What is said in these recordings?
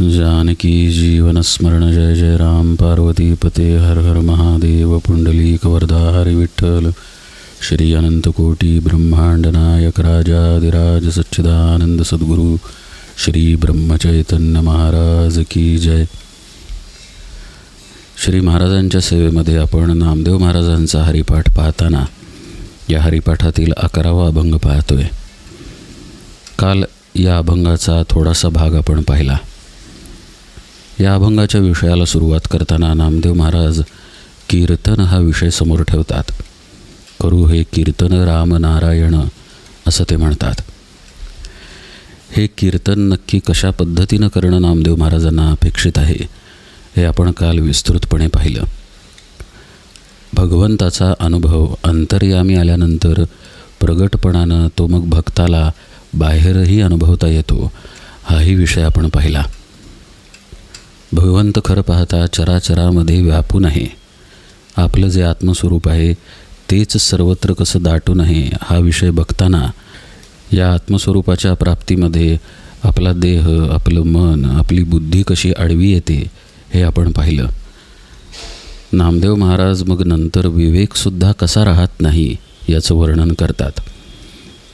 जानकी जीवनस्मरण जय जय राम। पार्वती पते हर हर महादेव। पुंडलीक वरदा हरी विठ्ठल। श्री अनंतकोटी ब्रह्मांड नायक राजाधिराज सच्चिदानंद सद्गुरू। श्री ब्रह्मचैतन्य महाराज की जय। श्री महाराजांच्या सेवेमध्ये आपण नामदेव महाराजांचा हरिपाठ पाहताना या हरिपाठातील अकरावा अभंग पाहतोय. काल या अभंगाचा थोडासा भाग आपण पाहिला. या अभंगाच्या विषयाला सुरुवात करताना नामदेव महाराज कीर्तन हा विषय समोर ठेवतात. करू हे कीर्तन राम नारायण असं ते म्हणतात. हे कीर्तन नक्की कशा पद्धतीनं करणं नामदेव महाराजांना अपेक्षित आहे हे आपण काल विस्तृतपणे पाहिलं. भगवंताचा अनुभव अंतर्यामी आल्यानंतर प्रगटपणानं तो मग भक्ताला बाहेरही अनुभवता येतो हाही विषय आपण पाहिला. भगवंत खरं पाहता चराचरामध्ये व्यापून आहे आपलं जे आत्मस्वरूप आहे तेच सर्वत्र कसं दाटून आहे हा विषय बघताना या आत्मस्वरूपाच्या प्राप्तीमध्ये आपला देह आपलं मन आपली बुद्धी कशी आडवी येते हे आपण पाहिलं. नामदेव महाराज मग नंतर विवेकसुद्धा कसा राहत नाही याचं वर्णन करतात.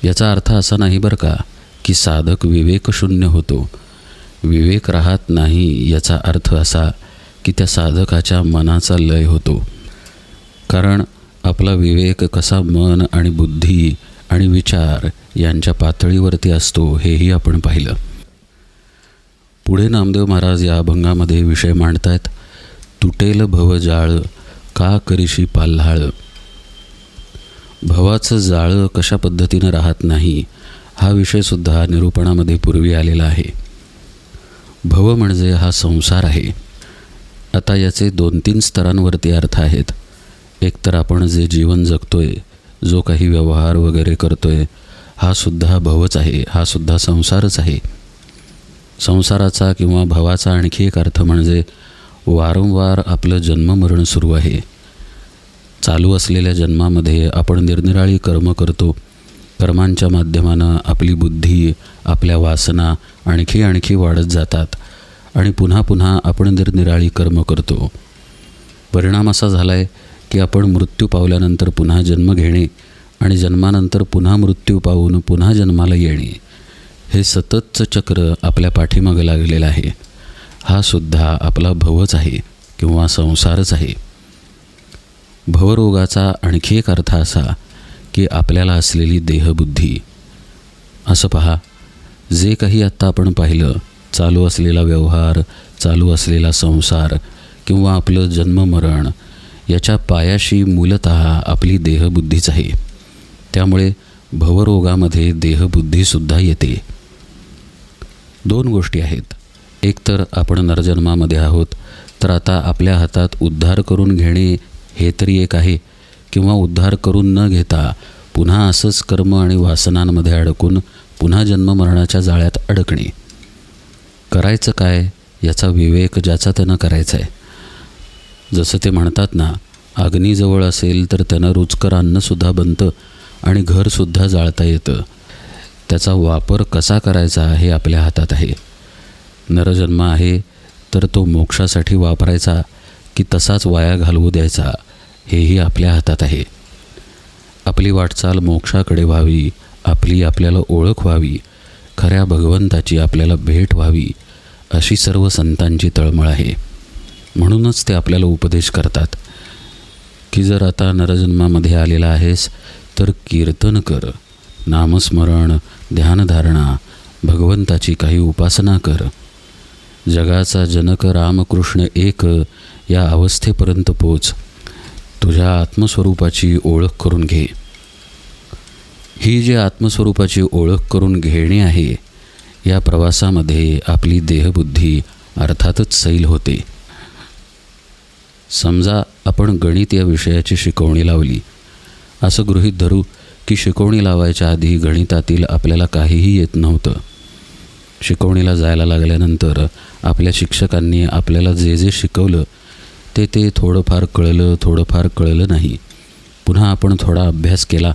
याचा अर्थ असा नाही बरं का की साधक विवेकशून्य होतो विवेक राहत नाही याचा अर्थ असा की त्या साधकाच्या मनाचा लय होतो. कारण आपला विवेक कसा मन आणि बुद्धी आणि विचार यांच्या पातळीवरती असतो हेही आपण पाहिलं. पुढे नामदेव महाराज या अभंगामध्ये विषय मांडतायत तुटेल भव जाळ का करीशी पाल्हाळ? भवाचं जाळं कशा पद्धतीनं राहत नाही हा विषयसुद्धा निरूपणामध्ये पूर्वी आलेला आहे. भव म्हणजे हा संसार आहे. आता याचे दोन तीन स्तरांवरती अर्थ आहेत. एकतर आपण जे जीवन जगतोय जो काही व्यवहार वगैरे करतोय हा सुद्धा भवच आहे हा सुद्धा संसारच आहे. संसाराचा किंवा भवाचा आणखी एक अर्थ म्हणजे वारंवार आपलं जन्ममरण सुरू आहे. चालू असलेल्या जन्मामध्ये आपण निरनिराळी कर्म करतो. कर्मांच्या माध्यमानं आपली बुद्धी आपल्या वासना आणखी आणखी वाढत जातात. आणि पुन्हा पुन्हा आपण निरनिराळी कर्म करतो परिणाम असा झाला आहे की आपण मृत्यू पावल्यानंतर पुन्हा जन्म घेणे आणि जन्मानंतर पुन्हा मृत्यू पाहून पुन्हा जन्माला येणे हे सततचं चक्र आपल्या पाठीमागं लागलेलं आहे. हा सुद्धा आपला भवच आहे किंवा संसारच आहे. भवरोगाचा आणखी एक अर्थ असा की आपल्याला असलेली देहबुद्धी. असं पहा जे काही आत्ता आपण पाहिलं चालू असलेला व्यवहार चालू असलेला संसार किंवा आपलं जन्ममरण याच्या पायाशी मूलत आपली देहबुद्धीच आहे. त्यामुळे भवरोगामध्ये देहबुद्धीसुद्धा येते. दोन गोष्टी आहेत. एक तर आपण नरजन्मामध्ये आहोत तर आता आपल्या हातात उद्धार करून घेणे हे तरी एक आहे किंवा उद्धार करून न घेता पुन्हा असंच कर्म आणि वासनांमध्ये अडकून पुन्हा जन्ममरणाच्या जाळ्यात अडकणे. करायचं काय याचा विवेक ज्याचा त्यानं करायचा आहे जसं ते म्हणतात ना अग्नीजवळ असेल तर त्यानं रुचकर अन्नसुद्धा बनतं आणि घरसुद्धा जाळता येतं. त्याचा वापर कसा करायचा हे आपल्या हातात आहे. नरजन्म आहे तर तो मोक्षासाठी वापरायचा की तसाच वाया घालवू द्यायचा हेही आपल्या हातात आहे. आपली वाटचाल मोक्षाकडे व्हावी आपली आपल्याला ओळख व्हावी खऱ्या भगवंताची आपल्याला भेट व्हावी अशी सर्व संतांची तळमळ आहे. म्हणूनच ते आपल्याला उपदेश करतात. की जर आता नरजन्मामध्ये आलेला आहेस तर कीर्तन कर नामस्मरण ध्यानधारणा भगवंताची काही उपासना कर. जगाचा जनक रामकृष्ण एक या अवस्थेपर्यंत पोच. तुझ्या आत्मस्वरूपाची ओळख करून घे. ही जी आत्मस्वरूपाची ओळख करून घेणे आहे या प्रवासामध्ये आपली देहबुद्धी अर्थातच सैल होते. समजा आपण गणित या विषयाची शिकवणी लावली. असं गृहीत धरू की शिकवणी लावायच्या आधी गणितातील आपल्याला काहीही येत नव्हतं. शिकवणीला जायला लागल्यानंतर आपल्या शिक्षकांनी आपल्याला जे जे शिकवलं ते ते थोडंफार कळलं थोडंफार कळलं नाही. पुन्हा आपण थोडा अभ्यास केला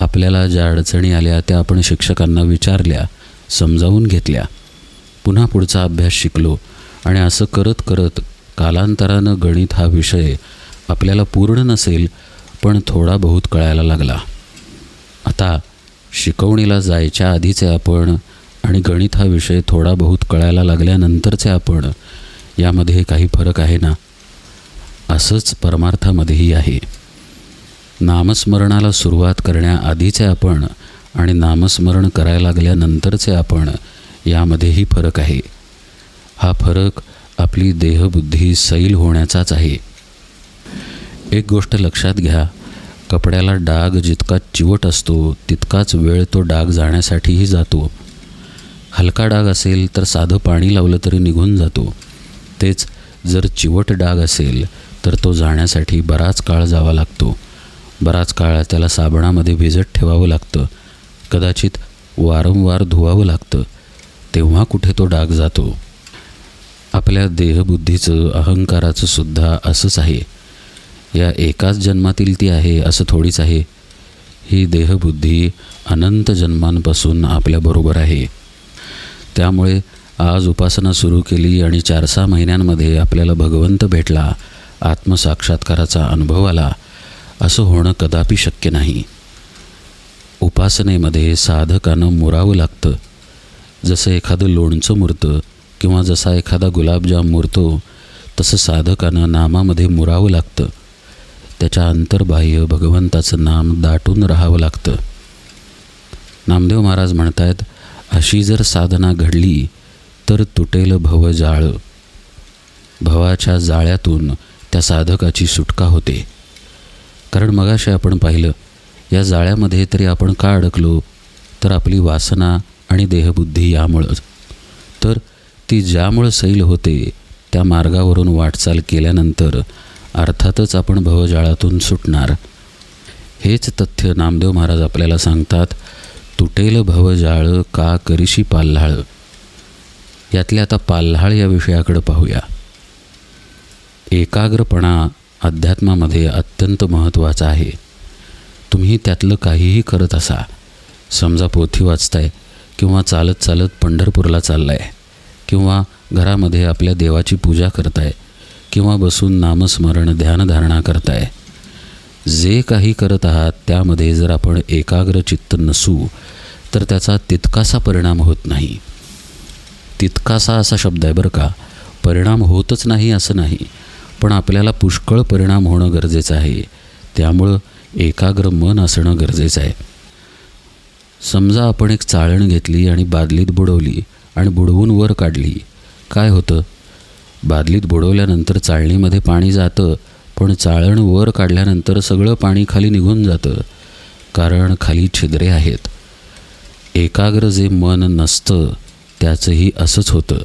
आपल्याला ज्या अडचणी आल्या त्या आपण शिक्षकांना विचारल्या समजावून घेतल्या. पुन्हा पुढचा अभ्यास शिकलो आणि असं करत करत कालांतरानं गणित हा विषय आपल्याला पूर्ण नसेल पण थोडा बहुत कळायला लागला. आता शिकवणीला जायच्या आधीचे आपण आणि गणित हा विषय थोडा बहुत कळायला लागल्यानंतरचे आपण यामध्ये काही फरक आहे ना? असंच परमार्थामध्येही आहे. नामस्मरणाला सुरुवात करण्याआधीचे आपण आणि नामस्मरण करायला लागल्यानंतरचे आपण यामध्येही फरक आहे. हा फरक आपली देहबुद्धी सैल होण्याचाच आहे. एक गोष्ट लक्षात घ्या कपड्याला डाग जितका चिवट असतो तितकाच वेळ तो डाग जाण्यासाठीही जातो. हलका डाग असेल तर साधं पाणी लावलं तरी निघून जातो. तेच जर चिवट डाग असेल तर तो जाण्यासाठी बराच काळ जावा लागतो. बराच काळ त्याला साबणामध्ये भिजत ठेवावं लागतं. कदाचित वारंवार धुवावं लागतं. तेव्हा कुठे तो डाग जातो. आपल्या देहबुद्धीचं अहंकाराचं सुद्धा असंच आहे. या एकाच जन्मातील ती आहे असं थोडीच आहे. ही देहबुद्धी अनंत जन्मांपासून आपल्याबरोबर आहे. त्यामुळे आज उपासना सुरू केली आणि चार सहा महिन्यांमध्ये आपल्याला भगवंत भेटला आत्मसाक्षात्काराचा अनुभव आला. असं होणं कदापि शक्य नाही. उपासनेमध्ये साधकानं मुरावं लागतं. जसं एखादं लोणचं मुरतं किंवा जसा एखादा गुलाबजाम मुरतो तसं साधकानं नामामध्ये मुरावं लागतं. त्याच्या अंतर्बाह्य भगवंताचं नाम दाटून राहावं लागतं. नामदेव महाराज म्हणतायत अशी जर साधना घडली तर तुटेल भवजाळ भवाच्या जाळ्यातून त्या साधकाची सुटका होते. कारण मगाशी आपण पाहिलं या जाळ्यामध्ये तरी आपण का अडकलो? तर आपली वासना आणि देहबुद्धी यामुळंच. तर ती ज्यामुळं सैल होते त्या मार्गावरून वाटचाल केल्यानंतर अर्थातच आपण भवजाळातून सुटणार. हेच तथ्य नामदेव महाराज आपल्याला सांगतात तुटेल भवजाळ का करीशी पाल्हाळ? यातल्या आता पाल्हाळ या विषयाकडे पाहूया. एकाग्रपणा अध्यात्मामध्ये अत्यंत महत्त्वाचा आहे. तुम्ही त्यातलं काहीही करत असा. समजा पोथी वाचताय किंवा चालत चालत पंढरपूरला चाललाय किंवा घरामध्ये आपल्या देवाची पूजा करताय किंवा बसून नामस्मरण ध्यानधारणा करताय. जे काही करत आहात त्यामध्ये जर आपण एकाग्र चित्त नसू तर त्याचा तितकासा परिणाम होत नाही. तितकासा असा शब्द आहे बरं का. परिणाम होतच नाही असं नाही. पण आपल्याला पुष्कळ परिणाम होणं गरजेचं आहे. त्यामुळं एकाग्र मन असणं गरजेचं आहे. समजा आपण एक चाळण घेतली आणि बादलीत बुडवली आणि बुडवून वर काढली काय होतं? बादलीत बुडवल्यानंतर चाळणीमध्ये पाणी जातं पण चाळण वर काढल्यानंतर सगळं पाणी खाली निघून जातं कारण खाली छिद्रे आहेत. एकाग्र जे मन नसतं त्याचंही असंच होतं.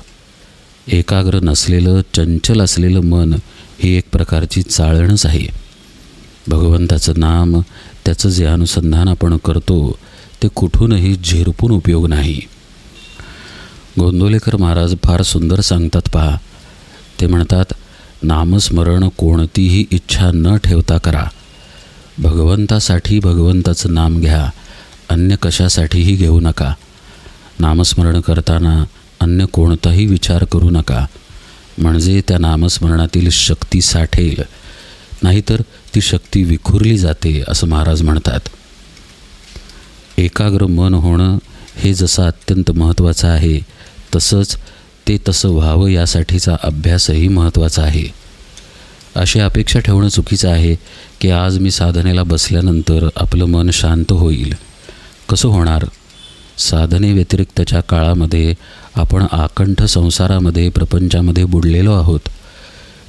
एकाग्र नसलेलं चंचल असलेलं मन ही एक प्रकारची चाळणच आहे. भगवंताचं नाम त्याचं जे अनुसंधान आपण करतो ते कुठूनही झिरपून उपयोग नाही. गोंदोलेकर महाराज फार सुंदर सांगतात पहा. ते म्हणतात नामस्मरण कोणतीही इच्छा न ठेवता करा. भगवंतासाठी भगवंताचं नाम घ्या अन्य कशासाठीही घेऊ नका. नामस्मरण करताना अन्य कोणताही विचार करू नका. म्हणजे त्या नामस्मरणातील शक्ती साठेल. नाहीतर ती शक्ती विखुरली जाते असं महाराज म्हणतात. एकाग्र मन होणं हे जसं अत्यंत महत्त्वाचं आहे तसंच ते तसं व्हावं यासाठीचा अभ्यासही महत्त्वाचा आहे. अशी अपेक्षा ठेवणं चुकीचं आहे की आज मी साधनेला बसल्यानंतर आपलं मन शांत होईल. कसं होणार? साधनेव्यतिरिक्तच्या काळामध्ये आपण आकंठ संसारामध्ये प्रपंचामध्ये बुडलेलो आहोत.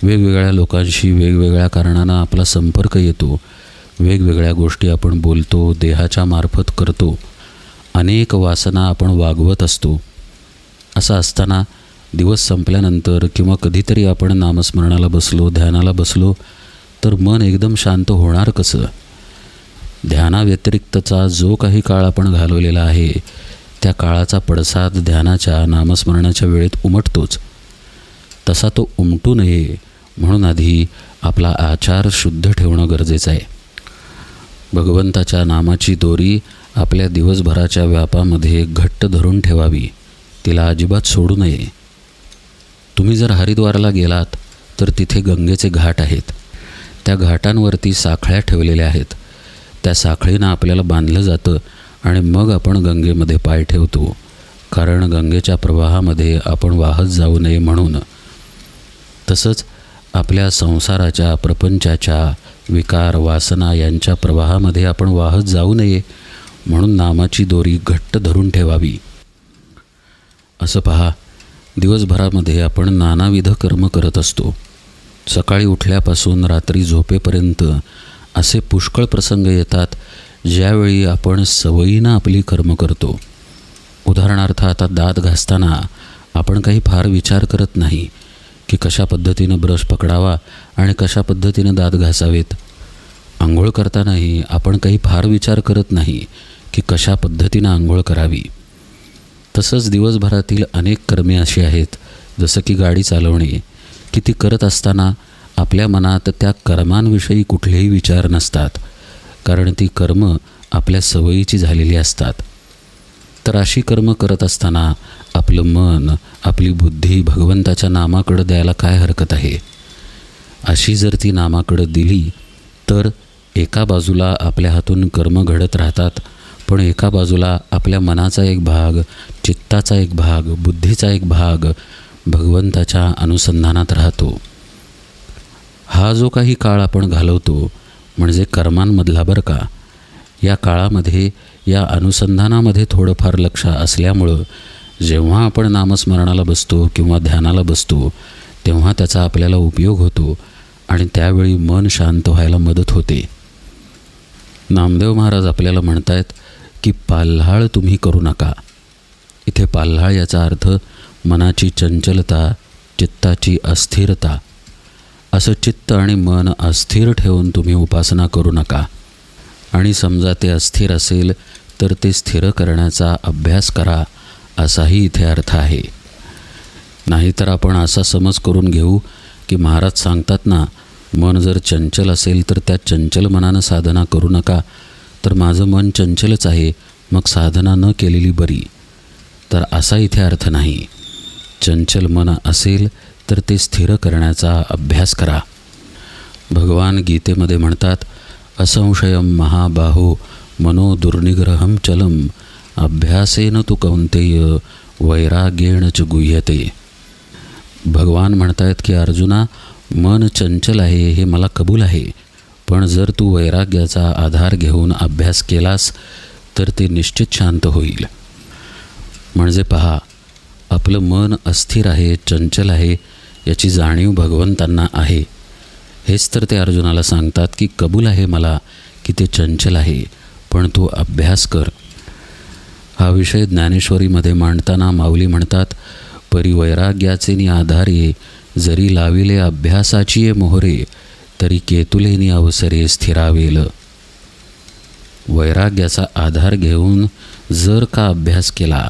वेगवेगळ्या लोकांशी वेगवेगळ्या कारणानं आपला संपर्क येतो. वेगवेगळ्या गोष्टी आपण बोलतो देहाच्या मार्फत करतो. अनेक वासना आपण वागवत असतो. असं असताना दिवस संपल्यानंतर किंवा कधीतरी आपण नामस्मरणाला बसलो ध्यानाला बसलो तर मन एकदम शांत होणार कसं? ध्यानाव्यतिरिक्तचा जो काही काळ आपण घालवलेला आहे त्या काळाचा पडसाद ध्यानाच्या नामस्मरणाच्या वेळेत उमटतोच. तसा तो उमटू नये म्हणून आधी आपला आचार शुद्ध ठेवणं गरजेचं आहे. भगवंताच्या नामाची दोरी आपल्या दिवसभराच्या व्यापामध्ये घट्ट धरून ठेवावी. तिला अजिबात सोडू नये. तुम्ही जर हरिद्वारला गेलात तर तिथे गंगेचे घाट आहेत. त्या घाटांवरती साखळ्या ठेवलेल्या आहेत. त्या साखळीनं आपल्याला बांधलं जातं. आणि मग आपण गंगेमध्ये पाय ठेवतो कारण गंगेच्या प्रवाहामध्ये आपण वाहत जाऊ नये म्हणून. तसंच आपल्या संसाराच्या प्रपंचाच्या विकार वासना यांच्या प्रवाहामध्ये आपण वाहत जाऊ नये म्हणून नामाची दोरी घट्ट धरून ठेवावी. असं पहा दिवसभरामध्ये आपण नानाविध कर्म करत असतो. सकाळी उठल्यापासून रात्री झोपेपर्यंत असे पुष्कळ प्रसंग येतात ज्यावेळी आपण सवयीनं आपली कर्म करतो उदाहरणार्थ आता दात घासताना आपण काही फार विचार करत नाही की कशा पद्धतीनं ब्रश पकडावा आणि कशा पद्धतीनं दात घासावेत. आंघोळ करतानाही आपण काही फार विचार करत नाही की कशा पद्धतीनं आंघोळ करावी. तसंच दिवसभरातील अनेक कर्मे अशी आहेत जसं की गाडी चालवणे की ती करत असताना आपल्या मनात त्या कर्मांविषयी कुठलेही विचार नसतात. कारण ती कर्म आपल्या सवयीची झालेली असतात. तर अशी कर्म करत असताना आपलं मन आपली बुद्धी भगवंताच्या नामाकडं द्यायला काय हरकत आहे? अशी जर ती नामाकडं दिली तर एका बाजूला आपल्या हातून कर्म घडत राहतात पण एका बाजूला आपल्या मनाचा एक भाग चित्ताचा एक भाग बुद्धीचा एक भाग भगवंताच्या अनुसंधानात राहतो. हा जो काही काळ आपण घालवतो म्हणजे कर्मांमधला बरं का? या काळामध्ये या अनुसंधानामध्ये थोडंफार लक्ष असल्यामुळं जेव्हा आपण नामस्मरणाला बसतो किंवा ध्यानाला बसतो तेव्हा त्याचा आपल्याला उपयोग होतो आणि त्यावेळी मन शांत व्हायला मदत होते. नामदेव महाराज आपल्याला म्हणतायत की पाल्हाळ तुम्ही करू नका. इथे पाल्हाळ याचा अर्थ मनाची चंचलता चित्ताची अस्थिरता असं चित्त आणि मन अस्थिर ठेवून तुम्ही उपासना करू नका. आणि समजा ते अस्थिर असेल तर ते स्थिर करण्याचा अभ्यास करा असाही इथे अर्थ आहे. नाहीतर आपण असा समज करून घेऊ की महाराज सांगतात ना मन जर चंचल असेल तर त्या चंचल मनानं साधना करू नका. तर माझं मन चंचलच आहे मग साधना न केलेली बरी. तर असा इथे अर्थ नाही. चंचल मन असेल तर ते स्थिर करण्याचा अभ्यास करा. भगवान गीतेमध्ये म्हणतात असंशयम महाबाहो मनो दुर्निग्रहम चलम अभ्यासेन तू कौंतेय वैराग्येण च गुह्यते. भगवान म्हणतायत की अर्जुना मन चंचल आहे हे मला कबूल आहे. पण जर तू वैराग्याचा आधार घेऊन अभ्यास केलास तर ते निश्चित शांत होईल. म्हणजे पहा आपलं मन अस्थिर आहे चंचल आहे याची जाणीव भगवंतांना आहे. हेच तर ते अर्जुनाला सांगतात की कबूल आहे मला की ते चंचल आहे पण तू अभ्यास कर. हा विषय ज्ञानेश्वरीमध्ये मांडताना माऊली म्हणतात परिवैराग्याचे आधारे जरी लाविले अभ्यासाची मोहरे तरी केतुलेनी अवसरे स्थिरावेल. वैराग्याचा आधार घेऊन जर का अभ्यास केला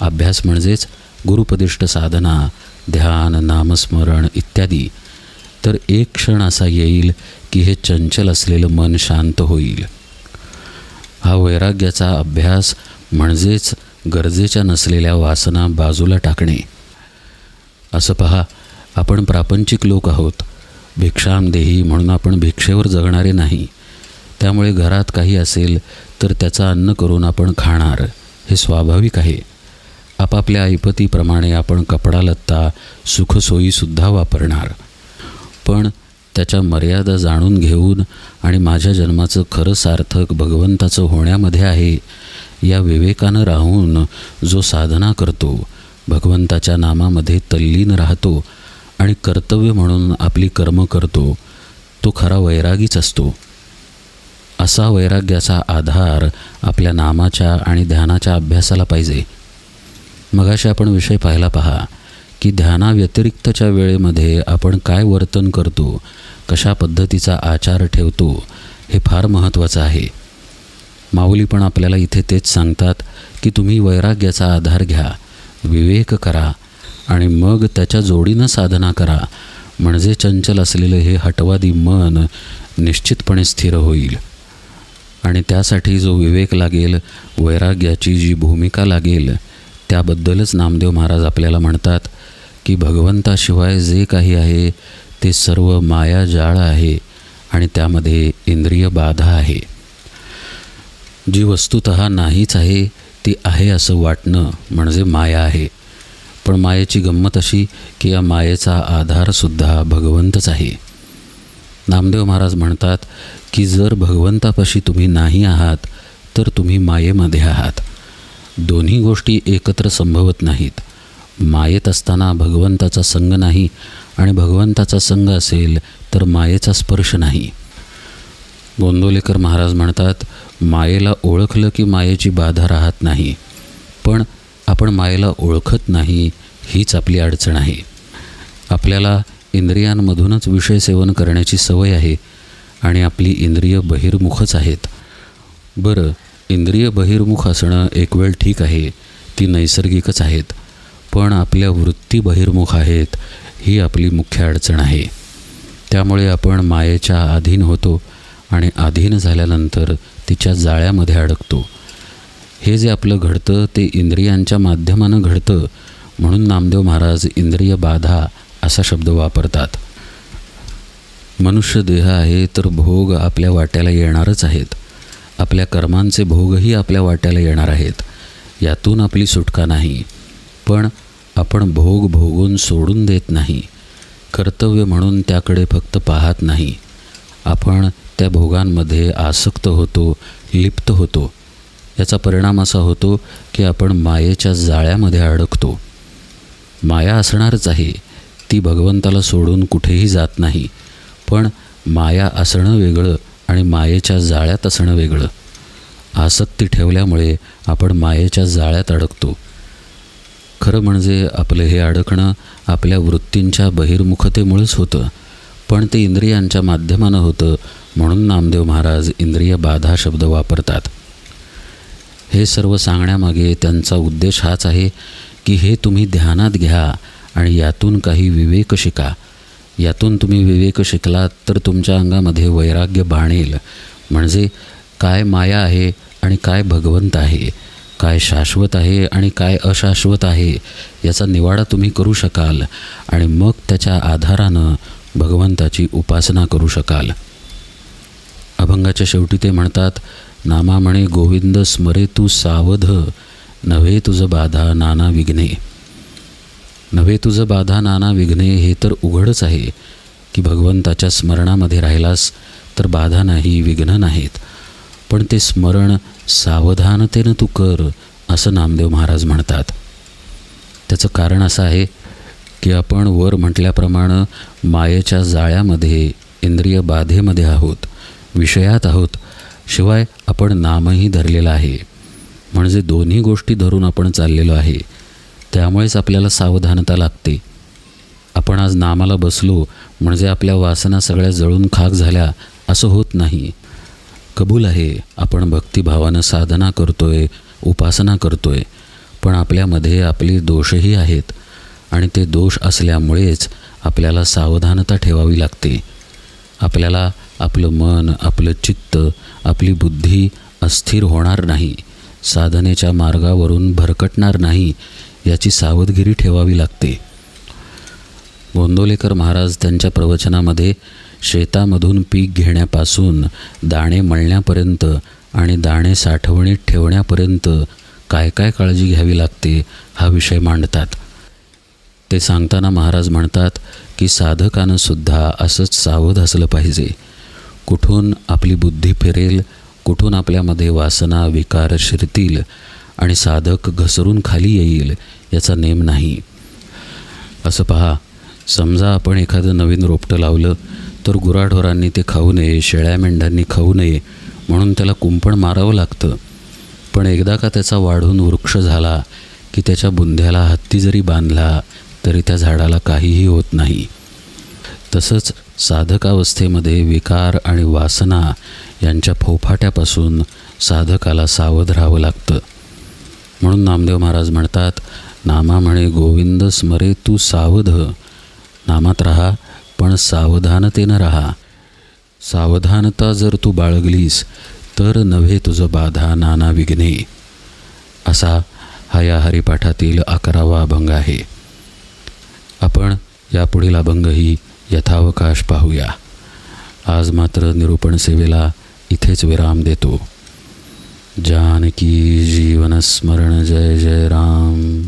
अभ्यास म्हणजेच गुरुपदिष्ट साधना ध्यान नामस्मरण इत्यादी. तर एक क्षण असा येईल की हे चंचल असलेलं मन शांत होईल. हा वैराग्याचा अभ्यास म्हणजेच गरजेच्या नसलेल्या वासना बाजूला टाकणे. असं पहा आपण प्रापंचिक लोक आहोत. भिक्षामदेही म्हणून आपण भिक्षेवर जगणारे नाही. त्यामुळे घरात काही असेल तर त्याचा अन्न करून आपण खाणार. हे स्वाभाविक आहे. आपापल्या ऐपतीप्रमाणे आपण कपडा लत्ता सुखसोयीसुद्धा वापरणार. पण त्याच्या मर्यादा जाणून घेऊन आणि माझ्या जन्माचं खरं सार्थक भगवंताचं होण्यामध्ये आहे या विवेकानं राहून जो साधना करतो भगवंताच्या नामामध्ये तल्लीन राहतो आणि कर्तव्य म्हणून आपली कर्म करतो तो खरा वैरागीच असतो. असा वैराग्याचा आधार आपल्या नामाच्या आणि ध्यानाच्या अभ्यासाला पाहिजे. मगाशी आपण विषय पाहायला पहा की ध्यानाव्यतिरिक्तच्या वेळेमध्ये आपण काय वर्तन करतो कशा पद्धतीचा आचार ठेवतो हे फार महत्त्वाचं आहे. माऊली पण आपल्याला इथे तेच सांगतात की तुम्ही वैराग्याचा आधार घ्या विवेक करा आणि मग त्याच्या जोडीनं साधना करा म्हणजे चंचल असलेलं हे हटवादी मन निश्चितपणे स्थिर होईल. आणि त्यासाठी जो विवेक लागेल वैराग्याची जी भूमिका लागेल त्याबद्दलच नामदेव महाराज आपल्याला म्हणतात की भगवंताशिवाय जे काही आहे ते सर्व माया जाळ आहे आणि त्यामध्ये इंद्रिय बाधा आहे. जी वस्तुत नाहीच आहे ती आहे असं वाटणं म्हणजे माया आहे. पण मायेची गंमत अशी की या मायेचा आधारसुद्धा भगवंतच आहे. नामदेव महाराज म्हणतात की जर भगवंतापाशी तुम्ही नाही आहात तर तुम्ही मायेमध्ये आहात. दोन्ही गोष्टी एकत्र संभवत नाहीत. मायेत असताना भगवंताचा संग नाही आणि भगवंताचा संग असेल तर मायेचा स्पर्श नाही. गोंदोलेकर महाराज म्हणतात मायेला ओळखलं की मायेची बाधा राहत नाही पण आपण मायेला ओळखत नाही हीच आपली अडचण आहे. आपल्याला इंद्रियांमधूनच विषय सेवन करण्याची सवय आहे आणि आपली इंद्रिय बहिर्मुखच आहेत. बरं इंद्रिय बहिर्मुख असणं एक वेळ ठीक आहे. ती नैसर्गिकच आहेत. पण आपल्या वृत्ती बहिर्मुख आहेत ही आपली मुख्य अडचण आहे. त्यामुळे आपण मायेच्या अधीन होतो आणि अधीन झाल्यानंतर तिच्या जाळ्यामध्ये अडकतो. हे जे आपलं घडतं ते इंद्रियांच्या माध्यमानं घडतं म्हणून नामदेव महाराज इंद्रिय बाधा असा शब्द वापरतात. मनुष्य देह आहे तर भोग आपल्या वाट्याला येणारच आहेत. आपल्या कर्मांचे भोगही आपल्या वाट्याला येणार आहेत. यातून आपली सुटका नाही. पण आपण भोग भोगून सोडून देत नाही. कर्तव्य म्हणून त्याकडे फक्त पाहत नाही. आपण त्या भोगांमध्ये आसक्त होतो लिप्त होतो. याचा परिणाम असा होतो की आपण मायेच्या जाळ्यामध्ये अडकतो. माया असणारच आहे. ती भगवंताला सोडून कुठेही जात नाही. पण माया असणं वेगळं. आणि मायेच्या जाळ्यात असणं वेगळं. आसक्ती ठेवल्यामुळे आपण मायेच्या जाळ्यात अडकतो. खरं म्हणजे आपलं हे अडकणं आपल्या वृत्तींच्या बहिर्मुखतेमुळेच होतं. पण ते इंद्रियांच्या माध्यमानं होतं म्हणून नामदेव महाराज इंद्रिय बाधा शब्द वापरतात. हे सर्व सांगण्यामागे त्यांचा उद्देश हाच आहे की हे तुम्ही ध्यानात घ्या आणि यातून काही विवेक शिका. यातून तुम्ही विवेक शिकलात तर तुमच्या अंगामध्ये वैराग्य बाणेल. म्हणजे काय माया आहे आणि काय भगवंत आहे? काय शाश्वत आहे आणि काय अशाश्वत आहे? याचा निवाडा तुम्ही करू शकाल आणि मग त्याच्या आधारानं भगवंताची उपासना करू शकाल. अभंगाच्या शेवटी ते म्हणतात नामा म्हणे गोविंद स्मरे तू सावध नव्हे तुझं बाधा नाना विघ्ने. नव्हे तुझं बाधा नाना विघ्ने हे तर उघडच आहे. की भगवंताच्या स्मरणामध्ये राहिलास तर बाधा नाही विघ्न नाहीत. पण ते स्मरण सावधानतेनं तू कर असं नामदेव महाराज म्हणतात. त्याचं कारण असं आहे की आपण वर म्हटल्याप्रमाणे मायेच्या जाळ्यामध्ये इंद्रिय बाधेमध्ये आहोत विषयात आहोत. शिवाय आपण नामही धरलेलं आहे. म्हणजे दोन्ही गोष्टी धरून आपण चाललेलो आहे. त्यामुळेच आपल्याला सावधानता लागते. आपण आज नामाला बसलो म्हणजे आपल्या वासना सगळ्या जळून खाक झाल्या असं होत नाही. कबूल आहे आपण भक्तिभावानं साधना करतोय उपासना करतोय पण आपल्यामध्ये आपले दोषही आहेत आणि ते दोष असल्यामुळेच आपल्याला सावधानता ठेवावी लागते. आपल्याला आपलं मन आपलं चित्त आपली बुद्धी अस्थिर होणार नाही. साधनेच्या मार्गावरून भरकटणार नाही. याची सावधगिरी ठेवावी लागते. गोंदोलेकर महाराज त्यांच्या प्रवचनामध्ये शेतामधून पीक घेण्यापासून दाणे मळण्यापर्यंत आणि दाणे साठवणीत ठेवण्यापर्यंत काय काय काळजी घ्यावी लागते हा विषय मांडतात. ते सांगताना महाराज म्हणतात की साधकानं सुद्धा असंच सावध असलं पाहिजे. कुठून आपली बुद्धी फिरेल कुठून आपल्यामध्ये वासना विकार शिरतील आणि साधक घसरून खाली येईल याचा नेम नाही. असं पहा समजा आपण एखादं नवीन रोपटं लावलं तर गुराढोरांनी ते खाऊ नये शेळ्या मेंढ्यांनी खाऊ नये म्हणून त्याला कुंपण मारावं लागतं. पण एकदा का त्याचा वाढून वृक्ष झाला की त्याच्या बुंध्याला हत्ती जरी बांधला तरी त्या झाडाला काहीही होत नाही. तसंच साधकावस्थेमध्ये विकार आणि वासना यांच्या फोफाट्यापासून साधकाला सावध राहावं लागतं. म्हणून नामदेव महाराज म्हणतात नामा म्हणे गोविंद स्मरे तू सावध. नामात राहा पण सावधानतेनं राहा. सावधानता जर तू बाळगलीस तर नव्हे तुझं बाधा नाना विघ्ने. असा हा या हरिपाठातील अकरावा अभंग आहे. आपण यापुढील अभंगही यथावकाश पाहूया. आज मात्र निरूपण सेवेला इथेच विराम देतो. जानकी जीवन स्मरण जय जय राम.